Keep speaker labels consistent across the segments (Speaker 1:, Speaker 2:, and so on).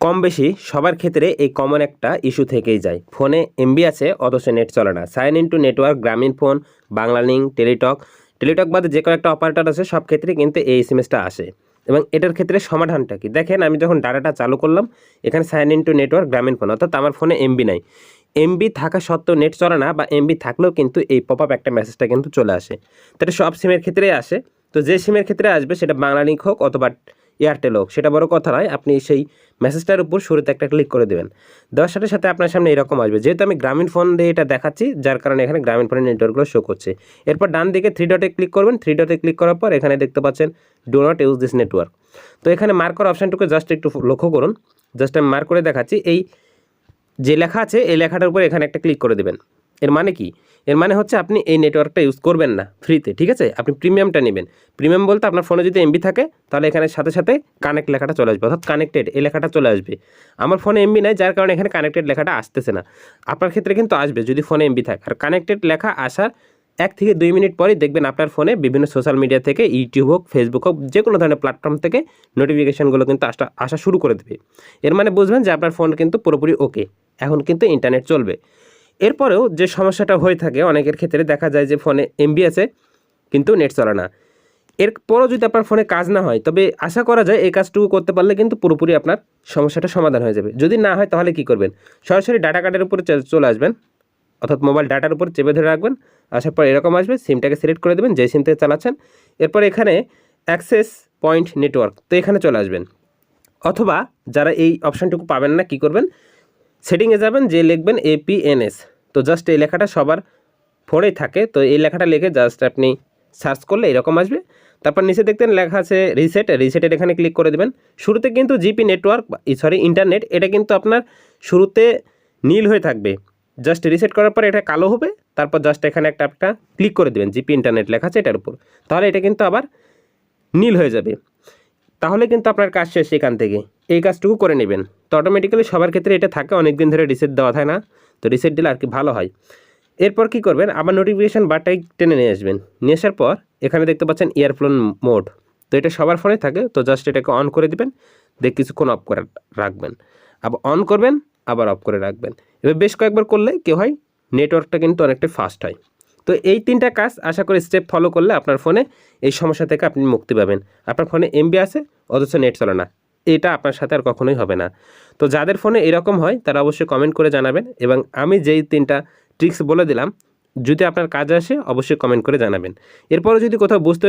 Speaker 1: কম বেশি সবার ক্ষেত্রে এই কমন একটা ইস্যু থেকেই যায়। ফোনে এমবি আছে, অথচ নেট চলে না। Sign in to network Grameenphone Banglalink Teletalk Teletalk বাদে যে কোনো একটা অপারেটর আছে, সব ক্ষেত্রে কিন্তু এই এসএমএসটা আসে। এবং এটার ক্ষেত্রে সমাধানটা কি? দেখেন, আমি যখন ডাটাটা চালু করলাম, এখানে sign in to network Grameenphone অর্থাৎ আমার ফোনে এমবি নাই। এমবি থাকা সত্ত্বেও নেট চলে না, বা এমবি থাকলেও কিন্তু এই পপ আপ একটা মেসেজটা কিন্তু চলে আসে। তো এটা সব সিমের ক্ষেত্রেই আসে। তো যে সিমের ক্ষেত্রে আসবে, সেটা বাংলালিঙ্ক হোক, অথবা এয়ারটেল হোক, সেটা বড় কথা নয়, আপনি সেই মেসেজটার উপর শুরুতে একটা ক্লিক করে দেবেন। দেওয়ার সাথে সাথে আপনার সামনে এরকম আসবে। যেহেতু আমি গ্রামীণ ফোন দিয়ে এটা দেখাচ্ছি, যার কারণে এখানে গ্রামীণ ফোনের নেটওয়ার্কগুলো শো করছে। এরপর ডান দিকে থ্রি ডটে ক্লিক করবেন। থ্রি ডটে ক্লিক করার পর এখানে দেখতে পাচ্ছেন do not use this network তো এখানে মার্ক করার অপশানটুকু জাস্ট একটু লক্ষ্য করুন। জাস্ট আমি মার্ক করে দেখাচ্ছি। এই যে লেখা আছে, এই লেখাটার উপর এখানে একটা ক্লিক করে দেবেন। এর মানে কি? এর মানে হচ্ছে আপনি এই নেটওয়ার্কটা ইউজ করবেন না ফ্রিতে ঠিক আছে? আপনি প্রিমিয়ামটা নেবেন। প্রিমিয়াম বলতে আপনার ফোনে যদি এমবি থাকে, তাহলে এখানে সাথে সাথে কানেক্ট লেখাটা চলে আসবে, অর্থাৎ কানেক্টেড এই লেখাটা চলে আসবে। আমার ফোনে এমবি নাই, যার কারণে এখানে কানেক্টেড লেখাটা আসতেছে না। আপনার ক্ষেত্রে কিন্তু আসবে যদি ফোনে এমবি থাকে। আর কানেক্টেড লেখা আসার এক থেকে দুই মিনিট পরেই দেখবেন আপনার ফোনে বিভিন্ন সোশ্যাল মিডিয়া থেকে ইউটিউব হোক ফেসবুক হোক যে কোনো ধরনের প্ল্যাটফর্ম থেকে নোটিফিকেশানগুলো কিন্তু আসা আসা শুরু করে দেবে। এর মানে বুঝবেন যে আপনার ফোন কিন্তু পুরোপুরি ওকে এখন কিন্তু ইন্টারনেট চলবে। এরপরেও যে সমস্যাটা হয়ে থাকে, অনেকের ক্ষেত্রে দেখা যায় যে ফোনে এমবি আছে, কিন্তু নেট চলে না। এরপরও যদি আপনার ফোনে কাজ না হয়, তবে আশা করা যায় এই কাজটুকু করতে পারলে কিন্তু পুরোপুরি আপনার সমস্যাটা সমাধান হয়ে যাবে। যদি না হয়, তাহলে কি করবেন? সরাসরি ডাটা কার্ডের উপরে চলে- আসবেন, অর্থাৎ মোবাইল ডাটার উপর চেপে ধরে রাখবেন, আসার পর এরকম আসবে সিমটাকে সিলেক্ট করে দেবেন, যে সিম থেকে চালাচ্ছেন। এরপর এখানে অ্যাক্সেস পয়েন্ট নেটওয়ার্ক তো এখানে চলে আসবেন। অথবা যারা এই অপশানটুকু পাবেন না, কি করবেন? সেটিংয়ে যাবেন, যে লিখবেন এপিএনএস তো জাস্ট এই লেখাটা সবার ফোনেই থাকে। তো এই লেখাটা লিখে জাস্ট আপনি সার্চ করলে এরকম আসবে। তারপর নিচে দেখতেন লেখা আছে রিসেট রিসেটের এখানে ক্লিক করে দেবেন। শুরুতে কিন্তু জিপি নেটওয়ার্ক সরি ইন্টারনেট এটা কিন্তু আপনার শুরুতে নীল হয়ে থাকবে। জাস্ট রিসেট করার পর এটা কালো হবে। তারপর জাস্ট এখানে একটা একটা ক্লিক করে দেবেন। জিপি ইন্টারনেট লেখা আছে এটার উপর। তাহলে এটা কিন্তু আবার নীল হয়ে যাবে। তাহলে কিন্তু আপনার কাজ শেষ এখান থেকে। এই কাজটুকু করে নেবেন। তো অটোমেটিক্যালি সবার ক্ষেত্রে এটা থাকে অনেক দিন ধরে রিসেট দেওয়া থাকে না। তো রিসেট দিলে আর কি ভালো হয়। এরপর কি করবেন, আবার নোটিফিকেশান বারটাই টেনে নিয়ে আসবেন। নিয়ে আসার পর এখানে দেখতে পাচ্ছেন ইয়ারফোন মোড তো এটা সবার ফোনে থাকে, তো জাস্ট এটাকে অন করে দিবেন দেখ কিছুক্ষণ অফ করে রাখবেন। আবার অন করবেন, আবার অফ করে রাখবেন। এবার বেশ কয়েকবার করলে কি হয় নেটওয়ার্কটা কিন্তু অনেকটা ফাস্ট হয়। তো এই তিনটা কাজ আশা করি স্টেপ ফলো করলে আপনার ফোনে এই সমস্যা থেকে আপনি মুক্তি পাবেন। আপনার ফোনে এমবি আছে, অথচ নেট চলে না। এটা আপনার সাথে আর কখনোই হবে না। তো যাদের ফোনে এরকম হয়, তারা অবশ্যই কমেন্ট করে জানাবেন এবং আমি যেই তিনটা ট্রিক্স বলে দিলাম, যদি আপনার কাজে আসে, অবশ্যই কমেন্ট করে জানাবেন। এরপরে যদি কোথাও বুঝতে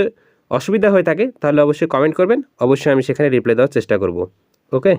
Speaker 1: অসুবিধা হয়ে থাকে, তাহলে অবশ্যই কমেন্ট করবেন। অবশ্যই আমি সেখানে রিপ্লাই দেওয়ার চেষ্টা করব। ওকে